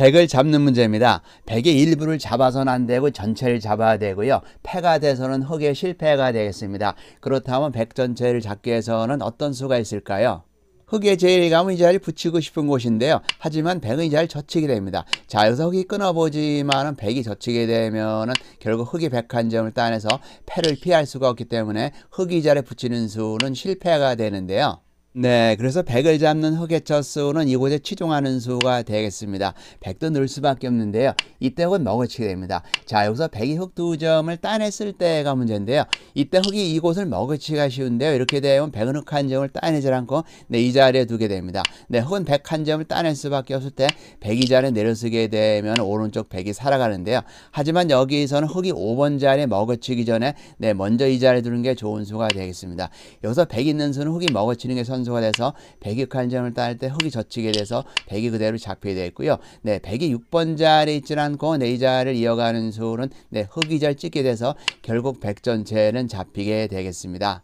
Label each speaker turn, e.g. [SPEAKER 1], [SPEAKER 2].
[SPEAKER 1] 백을 잡는 문제입니다. 백의 일부를 잡아서는 안 되고 전체를 잡아야 되고요. 패가 돼서는 흑의 실패가 되겠습니다. 그렇다면 백 전체를 잡기 위해서는 어떤 수가 있을까요? 흑의 제일 감은 이 자리를 붙이고 싶은 곳인데요. 하지만 백의 자리를 젖히게 됩니다. 자, 여기서 흑이 끊어보지만은 백이 젖히게 되면은 결국 흑이 백 한 점을 따내서 패를 피할 수가 없기 때문에 흑이 자리에 붙이는 수는 실패가 되는데요. 네, 그래서 100을 잡는 흑의 첫 수는 이곳에 치중하는 수가 되겠습니다. 100도 늘 수밖에 없는데요. 이때 흑은 먹어치게 됩니다. 자, 여기서 100이 흑 두 점을 따냈을 때가 문제인데요. 이때 흑이 이곳을 먹어치기가 쉬운데요. 이렇게 되면 100은 흑 한 점을 따내지 않고 네, 이 자리에 두게 됩니다. 네, 흑은 100한 점을 따낼 수밖에 없을 때 100이 자리에 내려쓰게 되면 오른쪽 100이 살아가는데요. 하지만 여기서는 흑이 5번 자리에 먹어치기 전에 네, 먼저 이 자리에 두는 게 좋은 수가 되겠습니다. 여기서 100 있는 수는 흑이 먹어치는 게 선. 선수가 돼서 106한 따낼 때 흑이 젖히게 돼서 100이 그대로 잡히게 되어 있고요. 네, 100이 6번 자리에 있지 않고 네 자리를 이어가는 수는 네, 흑이 잘 찍게 돼서 결국 100 전체는 잡히게 되겠습니다.